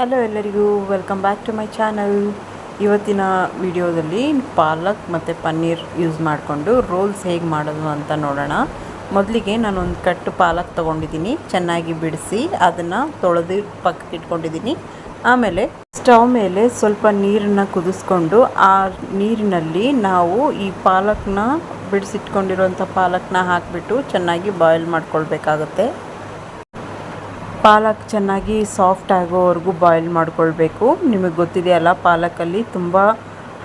Hello ಎಲ್ಲರಿಗೂ welcome back to my channel ಇವತ್ತಿನ ವಿಡಿಯೋದಲ್ಲಿ ಪಾಲಕ್ ಮತ್ತು ಪನ್ನೀರ್ ಯೂಸ್ ಮಾಡಿಕೊಂಡು ರೋಲ್ಸ್ ಹೇಗೆ ಮಾಡೋದು ಅಂತ ನೋಡೋಣ. ಮೊದಲಿಗೆ ನಾನೊಂದು ಕಟ್ಟು ಪಾಲಕ್ ತೊಗೊಂಡಿದ್ದೀನಿ, ಚೆನ್ನಾಗಿ ಬಿಡಿಸಿ ಅದನ್ನು ತೊಳೆದು ಪಕ್ಕಕ್ಕೆ ಇಟ್ಕೊಂಡಿದ್ದೀನಿ. ಆಮೇಲೆ ಸ್ಟವ್ ಮೇಲೆ ಸ್ವಲ್ಪ ನೀರನ್ನು ಕುದಿಸ್ಕೊಂಡು ಆ ನೀರಿನಲ್ಲಿ ನಾವು ಈ ಪಾಲಕ್ನ ಬಿಡಿಸಿಟ್ಕೊಂಡಿರೋಂಥ ಪಾಲಕ್ನ ಹಾಕಿಬಿಟ್ಟು ಚೆನ್ನಾಗಿ ಬಾಯ್ಲ್ ಮಾಡ್ಕೊಳ್ಬೇಕಾಗತ್ತೆ. ಪಾಲಕ್ ಚೆನ್ನಾಗಿ ಸಾಫ್ಟ್ ಆಗೋವರೆಗೂ ಬಾಯ್ಲ್ ಮಾಡ್ಕೊಳ್ಬೇಕು. ನಿಮಗೆ ಗೊತ್ತಿದೆಯಲ್ಲ ಪಾಲಕಲ್ಲಿ ತುಂಬ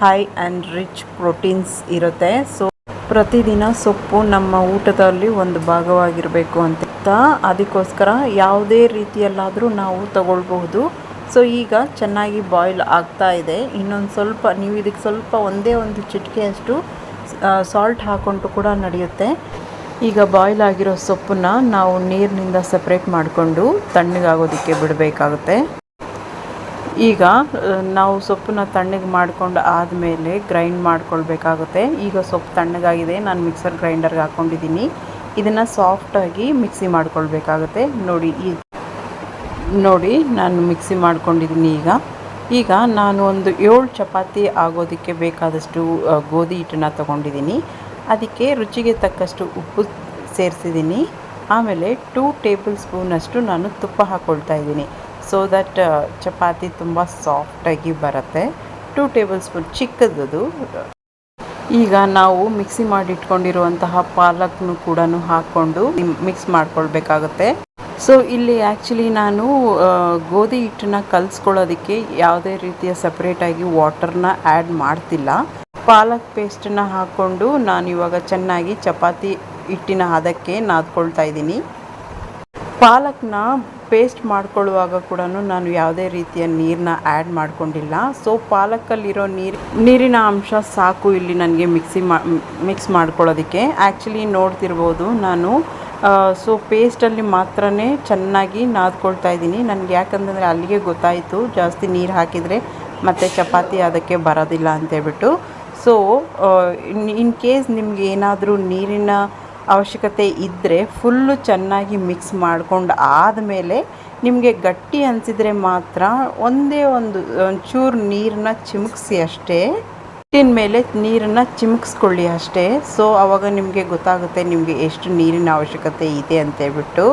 ಹೈ ಆ್ಯಂಡ್ ರಿಚ್ ಪ್ರೋಟೀನ್ಸ್ ಇರುತ್ತೆ. ಸೊ ಪ್ರತಿದಿನ ಸೊಪ್ಪು ನಮ್ಮ ಊಟದಲ್ಲಿ ಒಂದು ಭಾಗವಾಗಿರಬೇಕು ಅಂತ. ಅದಕ್ಕೋಸ್ಕರ ಯಾವುದೇ ರೀತಿಯಲ್ಲಾದರೂ ನಾವು ತಗೊಳ್ಬಹುದು. ಸೊ ಈಗ ಚೆನ್ನಾಗಿ ಬಾಯ್ಲ್ ಆಗ್ತಾ ಇದೆ. ಇನ್ನೊಂದು ಸ್ವಲ್ಪ, ನೀವು ಇದಕ್ಕೆ ಸ್ವಲ್ಪ ಒಂದೇ ಒಂದು ಚಿಟಿಕೆಯಷ್ಟು ಸಾಲ್ಟ್ ಹಾಕೊಂಡು ಕೂಡ ನಡೆಯುತ್ತೆ. ಈಗ ಬಾಯ್ಲ್ ಆಗಿರೋ ಸೊಪ್ಪನ್ನ ನಾವು ನೀರಿನಿಂದ ಸಪ್ರೇಟ್ ಮಾಡಿಕೊಂಡು ತಣ್ಣಗಾಗೋದಕ್ಕೆ ಬಿಡಬೇಕಾಗುತ್ತೆ. ಈಗ ನಾವು ಸೊಪ್ಪನ್ನ ತಣ್ಣಗೆ ಮಾಡ್ಕೊಂಡು ಆದಮೇಲೆ ಗ್ರೈಂಡ್ ಮಾಡ್ಕೊಳ್ಬೇಕಾಗುತ್ತೆ. ಈಗ ಸೊಪ್ಪು ತಣ್ಣಗಾಗಿದೆ, ನಾನು ಮಿಕ್ಸರ್ ಗ್ರೈಂಡರ್ಗೆ ಹಾಕ್ಕೊಂಡಿದ್ದೀನಿ ಇದನ್ನು ಸಾಫ್ಟಾಗಿ ಮಿಕ್ಸಿ ಮಾಡ್ಕೊಳ್ಬೇಕಾಗುತ್ತೆ. ನೋಡಿ, ಈ, ನೋಡಿ, ನಾನು ಮಿಕ್ಸಿ ಮಾಡ್ಕೊಂಡಿದ್ದೀನಿ ಈಗ. ಈಗ ನಾನು ಒಂದು ಏಳು ಚಪಾತಿ ಆಗೋದಕ್ಕೆ ಬೇಕಾದಷ್ಟು ಗೋಧಿ ಹಿಟ್ಟನ್ನು ತಗೊಂಡಿದ್ದೀನಿ. ಅದಕ್ಕೆ ರುಚಿಗೆ ತಕ್ಕಷ್ಟು ಉಪ್ಪು ಸೇರಿಸಿದ್ದೀನಿ. ಆಮೇಲೆ ಟೂ ಟೇಬಲ್ ಸ್ಪೂನಷ್ಟು ನಾನು ತುಪ್ಪ ಹಾಕ್ಕೊಳ್ತಾ ಇದ್ದೀನಿ. ಸೊ ದಟ್ ಚಪಾತಿ ತುಂಬ ಸಾಫ್ಟಾಗಿ ಬರುತ್ತೆ. ಟೂ ಟೇಬಲ್ ಸ್ಪೂನ್ ಚಿಕ್ಕದದು. ಈಗ ನಾವು ಮಿಕ್ಸಿ ಮಾಡಿಟ್ಕೊಂಡಿರುವಂತಹ ಪಾಲಕ್ನು ಕೂಡ ಹಾಕ್ಕೊಂಡು ಮಿಕ್ಸ್ ಮಾಡ್ಕೊಳ್ಬೇಕಾಗುತ್ತೆ. ಸೊ ಇಲ್ಲಿ ಆ್ಯಕ್ಚುಲಿ ನಾನು ಗೋಧಿ ಹಿಟ್ಟನ್ನ ಕಲಿಸ್ಕೊಳ್ಳೋದಕ್ಕೆ ಯಾವುದೇ ರೀತಿಯ ಸಪ್ರೇಟಾಗಿ ವಾಟರ್ನ ಆ್ಯಡ್ ಮಾಡ್ತಿಲ್ಲ. ಪಾಲಕ್ ಪೇಸ್ಟನ್ನ ಹಾಕ್ಕೊಂಡು ನಾನು ಇವಾಗ ಚೆನ್ನಾಗಿ ಚಪಾತಿ ಹಿಟ್ಟಿನ ಹದಕ್ಕೆ ನಾದ್ಕೊಳ್ತಾ ಇದ್ದೀನಿ. ಪಾಲಕ್ನ ಪೇಸ್ಟ್ ಮಾಡ್ಕೊಳ್ಳುವಾಗ ಕೂಡ ನಾನು ಯಾವುದೇ ರೀತಿಯ ನೀರನ್ನ ಆ್ಯಡ್ ಮಾಡ್ಕೊಂಡಿಲ್ಲ. ಸೊ, ಪಾಲಕಲ್ಲಿರೋ ನೀರು, ನೀರಿನ ಅಂಶ ಸಾಕು ಇಲ್ಲಿ ನನಗೆ ಮಿಕ್ಸಿ ಮಾ, ಮಿಕ್ಸ್ ಮಾಡ್ಕೊಳ್ಳೋದಕ್ಕೆ. ಆ್ಯಕ್ಚುಲಿ ನೋಡ್ತಿರ್ಬೋದು ನಾನು ಸೊ, ಪೇಸ್ಟಲ್ಲಿ ಮಾತ್ರ ಚೆನ್ನಾಗಿ ನಾದ್ಕೊಳ್ತಾ ಇದ್ದೀನಿ. ನನಗೆ ಯಾಕಂತಂದರೆ ಅಲ್ಲಿಗೆ ಗೊತ್ತಾಯಿತು ಜಾಸ್ತಿ ನೀರು ಹಾಕಿದರೆ ಮತ್ತು ಚಪಾತಿ ಅದಕ್ಕೆ ಬರೋದಿಲ್ಲ ಅಂತೇಳ್ಬಿಟ್ಟು. ಸೊ ಇನ್ ಕೇಸ್ ನಿಮ್ಗೆ ಏನಾದರೂ ನೀರಿನ ಅವಶ್ಯಕತೆ ಇದ್ದರೆ ಫುಲ್ಲು ಚೆನ್ನಾಗಿ ಮಿಕ್ಸ್ ಮಾಡ್ಕೊಂಡು ಆದಮೇಲೆ ನಿಮಗೆ ಗಟ್ಟಿ ಅನಿಸಿದರೆ ಮಾತ್ರ ಒಂದೇ ಒಂದು, ಒಂಚೂರು ನೀರನ್ನ ಚಿಮುಕ್ಸಿ ಅಷ್ಟೇ. ಹಿಟ್ಟಿನ ಮೇಲೆ ನೀರನ್ನು ಚಿಮುಕ್ಸ್ಕೊಳ್ಳಿ ಅಷ್ಟೇ. ಸೊ ಆವಾಗ ನಿಮಗೆ ಗೊತ್ತಾಗುತ್ತೆ ನಿಮಗೆ ಎಷ್ಟು ನೀರಿನ ಅವಶ್ಯಕತೆ ಇದೆ ಅಂತೇಳ್ಬಿಟ್ಟು.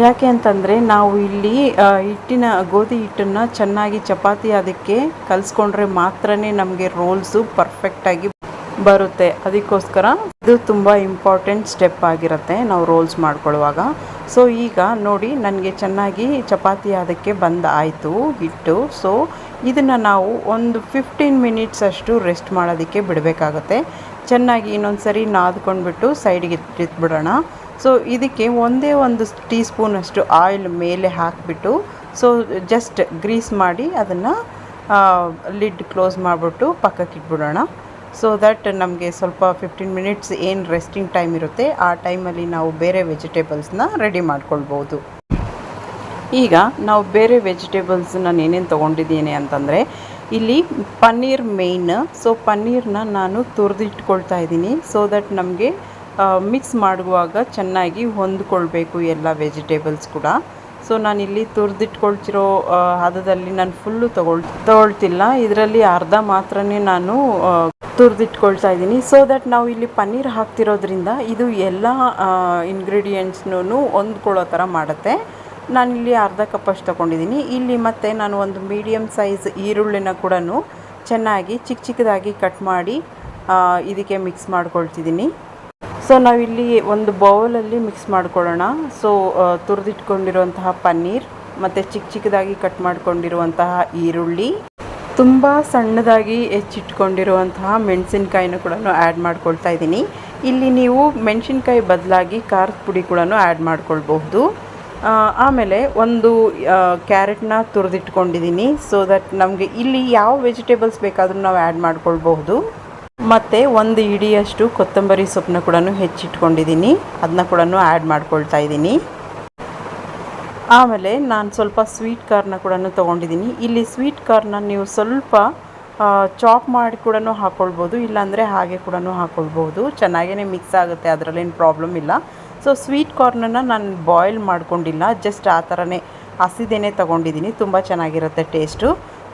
ಯಾಕೆ ಅಂತಂದರೆ ನಾವು ಇಲ್ಲಿ ಹಿಟ್ಟಿನ, ಗೋಧಿ ಹಿಟ್ಟನ್ನು ಚೆನ್ನಾಗಿ ಚಪಾತಿ ಅದಕ್ಕೆ ಕಲಿಸ್ಕೊಂಡ್ರೆ ಮಾತ್ರ ನಮಗೆ ರೋಲ್ಸು ಪರ್ಫೆಕ್ಟಾಗಿ ಬರುತ್ತೆ. ಅದಕ್ಕೋಸ್ಕರ ಇದು ತುಂಬ ಇಂಪಾರ್ಟೆಂಟ್ ಸ್ಟೆಪ್ ಆಗಿರುತ್ತೆ ನಾವು ರೋಲ್ಸ್ ಮಾಡ್ಕೊಳ್ಳುವಾಗ. ಸೊ ಈಗ ನೋಡಿ ನನಗೆ ಚೆನ್ನಾಗಿ ಚಪಾತಿ ಅದಕ್ಕೆ ಬಂದ ಆಯಿತು ಹಿಟ್ಟು. ಸೊ ಇದನ್ನು ನಾವು ಒಂದು ಫಿಫ್ಟೀನ್ ಮಿನಿಟ್ಸ್ ಅಷ್ಟು ರೆಸ್ಟ್ ಮಾಡೋದಕ್ಕೆ ಬಿಡಬೇಕಾಗತ್ತೆ. ಚೆನ್ನಾಗಿ ಇನ್ನೊಂದು ಸರಿ ನಾದ್ಕೊಂಡ್ಬಿಟ್ಟು ಸೈಡಿಗೆ ಇಟ್ಬಿಡೋಣ ಸೊ ಇದಕ್ಕೆ ಒಂದೇ ಒಂದು ಟೀ ಸ್ಪೂನಷ್ಟು ಆಯಿಲ್ ಮೇಲೆ ಹಾಕಿಬಿಟ್ಟು ಸೊ ಜಸ್ಟ್ ಗ್ರೀಸ್ ಮಾಡಿ ಅದನ್ನು ಲಿಡ್ ಕ್ಲೋಸ್ ಮಾಡಿಬಿಟ್ಟು ಪಕ್ಕಕ್ಕೆ ಇಟ್ಬಿಡೋಣ. ಸೊ ದಟ್ ನಮಗೆ ಸ್ವಲ್ಪ ಫಿಫ್ಟೀನ್ ಮಿನಿಟ್ಸ್ ಏನು ರೆಸ್ಟಿಂಗ್ ಟೈಮ್ ಇರುತ್ತೆ, ಆ ಟೈಮಲ್ಲಿ ನಾವು ಬೇರೆ ವೆಜಿಟೇಬಲ್ಸ್ನ ರೆಡಿ ಮಾಡ್ಕೊಳ್ಬೋದು. ಈಗ ನಾವು ಬೇರೆ ವೆಜಿಟೇಬಲ್ಸ್ ನಾನು ಏನೇನು ತೊಗೊಂಡಿದ್ದೀನಿ ಅಂತಂದರೆ, ಇಲ್ಲಿ ಪನ್ನೀರ್ ಮೇಯ್ನ್ ಸೊ ಪನ್ನೀರ್ನ ನಾನು ತುರಿದಿಟ್ಕೊಳ್ತಾ ಇದ್ದೀನಿ ಸೊ ದಟ್ ನಮಗೆ ಮಿಕ್ಸ್ ಮಾಡುವಾಗ ಚೆನ್ನಾಗಿ ಹೊಂದ್ಕೊಳ್ಬೇಕು ಎಲ್ಲ ವೆಜಿಟೇಬಲ್ಸ್ ಕೂಡ. ಸೊ ನಾನಿಲ್ಲಿ ತುರಿದಿಟ್ಕೊಳ್ತಿರೋ ಹದದಲ್ಲಿ ನಾನು ಫುಲ್ಲು ತಗೊಳ್, ತಗೊಳ್ತಿಲ್ಲ. ಇದರಲ್ಲಿ ಅರ್ಧ ಮಾತ್ರನೇ ನಾನು ತುರಿದಿಟ್ಕೊಳ್ತಾ ಇದ್ದೀನಿ. ಸೊ ದಟ್ ನಾವು ಇಲ್ಲಿ ಪನ್ನೀರ್ ಹಾಕ್ತಿರೋದ್ರಿಂದ ಇದು ಎಲ್ಲ ಇಂಗ್ರೀಡಿಯೆಂಟ್ಸ್ನೂ ಹೊಂದ್ಕೊಳ್ಳೋ ಥರ ಮಾಡುತ್ತೆ. ನಾನಿಲ್ಲಿ ಅರ್ಧ ಕಪ್ಪಷ್ಟು ತೊಗೊಂಡಿದ್ದೀನಿ. ಇಲ್ಲಿ ಮತ್ತು ನಾನು ಒಂದು ಮೀಡಿಯಮ್ ಸೈಜ್ ಈರುಳ್ಳಿನ ಕೂಡ ಚೆನ್ನಾಗಿ ಚಿಕ್ಕ ಚಿಕ್ಕದಾಗಿ ಕಟ್ ಮಾಡಿ ಇದಕ್ಕೆ ಮಿಕ್ಸ್ ಮಾಡ್ಕೊಳ್ತಿದ್ದೀನಿ. ಸೊ ನಾವಿಲ್ಲಿ ಒಂದು ಬೌಲಲ್ಲಿ ಮಿಕ್ಸ್ ಮಾಡ್ಕೊಳ್ಳೋಣ. ಸೊ ತುರಿದಿಟ್ಕೊಂಡಿರುವಂತಹ ಪನ್ನೀರ್, ಮತ್ತು ಚಿಕ್ಕ ಚಿಕ್ಕದಾಗಿ ಕಟ್ ಮಾಡಿಕೊಂಡಿರುವಂತಹ ಈರುಳ್ಳಿ, ತುಂಬ ಸಣ್ಣದಾಗಿ ಹೆಚ್ಚಿಟ್ಕೊಂಡಿರುವಂತಹ ಮೆಣಸಿನ್ಕಾಯಿನೂ ಕೂಡ ಆ್ಯಡ್ ಮಾಡ್ಕೊಳ್ತಾ ಇದ್ದೀನಿ. ಇಲ್ಲಿ ನೀವು ಮೆಣಸಿನ್ಕಾಯಿ ಬದಲಾಗಿ ಖಾರದ ಪುಡಿ ಕೂಡ ಆ್ಯಡ್ ಮಾಡ್ಕೊಳ್ಬಹುದು. ಆಮೇಲೆ ಒಂದು ಕ್ಯಾರೆಟ್ನ ತುರಿದಿಟ್ಕೊಂಡಿದ್ದೀನಿ ಸೊ ದಟ್ ನಮಗೆ ಇಲ್ಲಿ ಯಾವ ವೆಜಿಟೇಬಲ್ಸ್ ಬೇಕಾದರೂ ನಾವು ಆ್ಯಡ್ ಮಾಡ್ಕೊಳ್ಬಹುದು. ಮತ್ತು ಒಂದು ಇಡಿಯಷ್ಟು ಕೊತ್ತಂಬರಿ ಸೊಪ್ಪನ್ನ ಕೂಡ ಹೆಚ್ಚಿಟ್ಕೊಂಡಿದ್ದೀನಿ. ಅದನ್ನ ಕೂಡ ಆ್ಯಡ್ ಮಾಡ್ಕೊಳ್ತಾ ಇದ್ದೀನಿ. ಆಮೇಲೆ ನಾನು ಸ್ವಲ್ಪ ಸ್ವೀಟ್ ಕಾರ್ನ ಕೂಡ ತೊಗೊಂಡಿದ್ದೀನಿ. ಇಲ್ಲಿ ಸ್ವೀಟ್ ಕಾರ್ನ ನೀವು ಸ್ವಲ್ಪ ಚಾಪ್ ಮಾಡಿ ಕೂಡ ಹಾಕ್ಕೊಳ್ಬೋದು ಇಲ್ಲಾಂದರೆ ಹಾಗೆ ಕೂಡ ಹಾಕ್ಕೊಳ್ಬೋದು ಚೆನ್ನಾಗೇ ಮಿಕ್ಸ್ ಆಗುತ್ತೆ, ಅದರಲ್ಲೇನು ಪ್ರಾಬ್ಲಮ್ ಇಲ್ಲ. ಸೊ ಸ್ವೀಟ್ ಕಾರ್ನನ್ನು ನಾನು ಬಾಯ್ಲ್ ಮಾಡ್ಕೊಂಡಿಲ್ಲ ಜಸ್ಟ್ ಆ ಥರನೇ ಹಸಿದೇನೆ ತೊಗೊಂಡಿದ್ದೀನಿ. ತುಂಬ ಚೆನ್ನಾಗಿರುತ್ತೆ ಟೇಸ್ಟು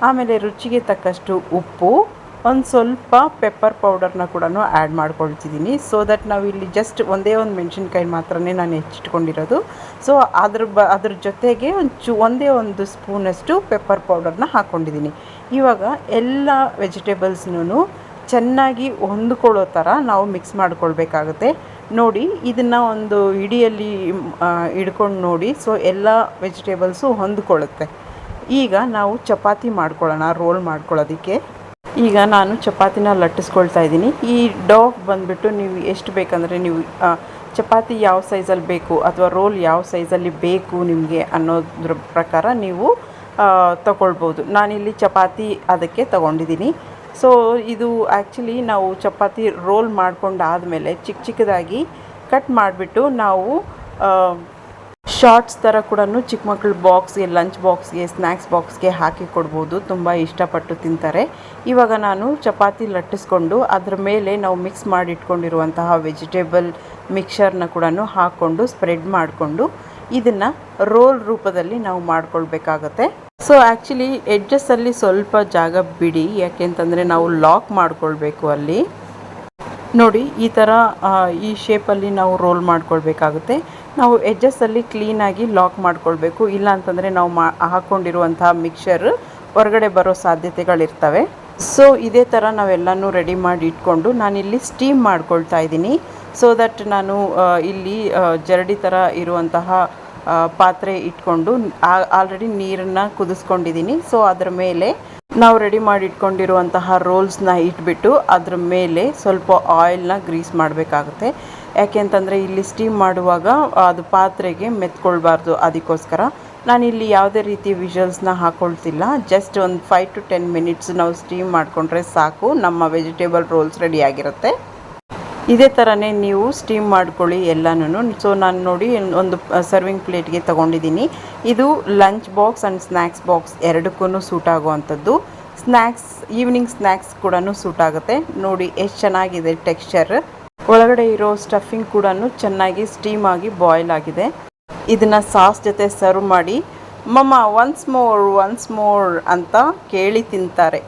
ಆಮೇಲೆ ರುಚಿಗೆ ತಕ್ಕಷ್ಟು ಉಪ್ಪು. ಒಂದು ಸ್ವಲ್ಪ ಪೆಪ್ಪರ್ ಪೌಡರ್ನ ಕೂಡ ಆ್ಯಡ್ ಮಾಡ್ಕೊಳ್ತಿದ್ದೀನಿ. ಸೊ ದಟ್ ನಾವು ಇಲ್ಲಿ ಜಸ್ಟ್ ಒಂದೇ ಒಂದು ಮೆಣಸಿನ್ಕಾಯಿ ಮಾತ್ರನೇ ನಾನು ಹೆಚ್ಚಿಟ್ಕೊಂಡಿರೋದು. ಸೊ ಅದ್ರ ಬ, ಅದ್ರ ಜೊತೆಗೆ ಒಂಚು, ಒಂದೇ ಒಂದು ಸ್ಪೂನಷ್ಟು ಪೆಪ್ಪರ್ ಪೌಡರ್ನ ಹಾಕ್ಕೊಂಡಿದ್ದೀನಿ ಇವಾಗ ಎಲ್ಲ ವೆಜಿಟೇಬಲ್ಸ್ನೂ ಚೆನ್ನಾಗಿ ಹೊಂದ್ಕೊಳ್ಳೋ ಥರ ನಾವು ಮಿಕ್ಸ್ ಮಾಡ್ಕೊಳ್ಬೇಕಾಗುತ್ತೆ. ನೋಡಿ, ಇದನ್ನು ಒಂದು ಇಡಿಯಲ್ಲಿ ಇಡ್ಕೊಂಡು ನೋಡಿ ಸೊ ಎಲ್ಲ ವೆಜಿಟೇಬಲ್ಸು ಹೊಂದ್ಕೊಳ್ಳುತ್ತೆ. ಈಗ ನಾವು ಚಪಾತಿ ಮಾಡ್ಕೊಳ್ಳೋಣ ರೋಲ್ ಮಾಡ್ಕೊಳ್ಳೋದಕ್ಕೆ. ಈಗ ನಾನು ಚಪಾತಿನ ಲಟ್ಟಿಸ್ಕೊಳ್ತಾ ಇದ್ದೀನಿ. ಈ ಡೋ ಬಂದುಬಿಟ್ಟು ನೀವು ಎಷ್ಟು ಬೇಕಂದರೆ ನೀವು ಚಪಾತಿ ಯಾವ ಸೈಜಲ್ಲಿ ಬೇಕು ಅಥವಾ ರೋಲ್ ಯಾವ ಸೈಜಲ್ಲಿ ಬೇಕು ನಿಮಗೆ ಅನ್ನೋದ್ರ ಪ್ರಕಾರ ನೀವು ತಗೊಳ್ಬೋದು. ನಾನಿಲ್ಲಿ ಚಪಾತಿ ಅದಕ್ಕೆ ತಗೊಂಡಿದ್ದೀನಿ. ಸೊ ಇದು ಆ್ಯಕ್ಚುಲಿ ನಾವು ಚಪಾತಿ ರೋಲ್ ಮಾಡ್ಕೊಂಡಾದಮೇಲೆ ಚಿಕ್ಕ ಚಿಕ್ಕದಾಗಿ ಕಟ್ ಮಾಡಿಬಿಟ್ಟು ನಾವು ಶಾರ್ಟ್ಸ್ ಥರ ಕೂಡ ಚಿಕ್ಕ ಮಕ್ಕಳು ಬಾಕ್ಸ್ಗೆ ಲಂಚ್ ಬಾಕ್ಸ್ಗೆ ಸ್ನ್ಯಾಕ್ಸ್ ಬಾಕ್ಸ್ಗೆ ಹಾಕಿ ಕೊಡ್ಬೋದು. ತುಂಬ ಇಷ್ಟಪಟ್ಟು ತಿಂತಾರೆ. ಇವಾಗ ನಾನು ಚಪಾತಿ ಲಟ್ಟಿಸ್ಕೊಂಡು ಅದ್ರ ಮೇಲೆ ನಾವು ಮಿಕ್ಸ್ ಮಾಡಿಟ್ಕೊಂಡಿರುವಂತಹ ವೆಜಿಟೇಬಲ್ ಮಿಕ್ಸರ್ನ ಕೂಡ ಹಾಕ್ಕೊಂಡು ಸ್ಪ್ರೆಡ್ ಮಾಡಿಕೊಂಡು ಇದನ್ನು ರೋಲ್ ರೂಪದಲ್ಲಿ ನಾವು ಮಾಡ್ಕೊಳ್ಬೇಕಾಗತ್ತೆ. ಸೊ ಆ್ಯಕ್ಚುಲಿ ಎಡ್ಜಸ್ಸಲ್ಲಿ ಸ್ವಲ್ಪ ಜಾಗ ಬಿಡಿ. ಯಾಕೆಂತಂದರೆ ನಾವು ಲಾಕ್ ಮಾಡ್ಕೊಳ್ಬೇಕು ಅಲ್ಲಿ. ನೋಡಿ, ಈ ಥರ ಈ ಶೇಪಲ್ಲಿ ನಾವು ರೋಲ್ ಮಾಡ್ಕೊಳ್ಬೇಕಾಗುತ್ತೆ. ನಾವು ಎಡ್ಜಸ್ಸಲ್ಲಿ ಕ್ಲೀನಾಗಿ ಲಾಕ್ ಮಾಡ್ಕೊಳ್ಬೇಕು. ಇಲ್ಲ ಅಂತಂದರೆ ನಾವು ಮಾ ಹಾಕ್ಕೊಂಡಿರುವಂತಹ ಮಿಕ್ಸರ್ ಹೊರಗಡೆ ಬರೋ ಸಾಧ್ಯತೆಗಳಿರ್ತವೆ. ಸೊ ಇದೇ ಥರ ನಾವೆಲ್ಲನೂ ರೆಡಿ ಮಾಡಿ ಇಟ್ಕೊಂಡು ನಾನಿಲ್ಲಿ ಸ್ಟೀಮ್ ಮಾಡ್ಕೊಳ್ತಾ ಇದ್ದೀನಿ. ಸೊ ದಟ್ ನಾನು ಇಲ್ಲಿ ಜರಡಿ ಥರ ಇರುವಂತಹ ಪಾತ್ರೆ ಇಟ್ಕೊಂಡು ಆಲ್ರೆಡಿ ನೀರನ್ನು ಕುದಿಸ್ಕೊಂಡಿದ್ದೀನಿ. ಸೊ ಅದರ ಮೇಲೆ ನಾವು ರೆಡಿ ಮಾಡಿ ಇಟ್ಕೊಂಡಿರುವಂತಹ ರೋಲ್ಸ್ನ ಇಟ್ಬಿಟ್ಟು ಅದ್ರ ಮೇಲೆ ಸ್ವಲ್ಪ ಆಯಿಲ್ನ ಗ್ರೀಸ್ ಮಾಡಬೇಕಾಗುತ್ತೆ. ಯಾಕೆಂತಂದರೆ ಇಲ್ಲಿ ಸ್ಟೀಮ್ ಮಾಡುವಾಗ ಅದು ಪಾತ್ರೆಗೆ ಮೆತ್ಕೊಳ್ಬಾರ್ದು ಅದಕ್ಕೋಸ್ಕರ. ನಾನಿಲ್ಲಿ ಯಾವುದೇ ರೀತಿ ವಿಷಲ್ಸ್ನ ಹಾಕ್ಕೊಳ್ತಿಲ್ಲ ಜಸ್ಟ್ ಒಂದು ಫೈವ್ ಟು ಟೆನ್ ಮಿನಿಟ್ಸ್ ನಾವು ಸ್ಟೀಮ್ ಮಾಡಿಕೊಂಡ್ರೆ ಸಾಕು. ನಮ್ಮ ವೆಜಿಟೇಬಲ್ ರೋಲ್ಸ್ ರೆಡಿ ಆಗಿರುತ್ತೆ. ಇದೇ ಥರನೇ ನೀವು ಸ್ಟೀಮ್ ಮಾಡ್ಕೊಳ್ಳಿ ಎಲ್ಲನೂ ಸೊ ನಾನು ನೋಡಿ ಒಂದು ಸರ್ವಿಂಗ್ ಪ್ಲೇಟ್ಗೆ ತೊಗೊಂಡಿದ್ದೀನಿ. ಇದು lunch box and snacks box ಎರಡಕ್ಕೂ ಸೂಟ್ ಆಗುವಂಥದ್ದು. ಸ್ನ್ಯಾಕ್ಸ್ ಈವ್ನಿಂಗ್ ಸ್ನ್ಯಾಕ್ಸ್ ಕೂಡ ಸೂಟ್ ಆಗುತ್ತೆ. ನೋಡಿ, ಎಷ್ಟು ಚೆನ್ನಾಗಿದೆ ಟೆಕ್ಸ್ಚರ್ ಒಳಗಡೆ ಇರೋ ಸ್ಟಫಿಂಗ್ ಕೂಡ ಚೆನ್ನಾಗಿ ಸ್ಟೀಮ್ ಆಗಿ ಬಾಯ್ಲ್ ಆಗಿದೆ. ಇದನ್ನು ಸಾಸ್ ಜೊತೆ ಸರ್ವ್ ಮಾಡಿ, ಮಮ್ಮ ಒನ್ಸ್ ಮೋರ್ ಒನ್ಸ್ ಮೋರ್ ಅಂತ ಕೇಳಿ ತಿಂತಾರೆ.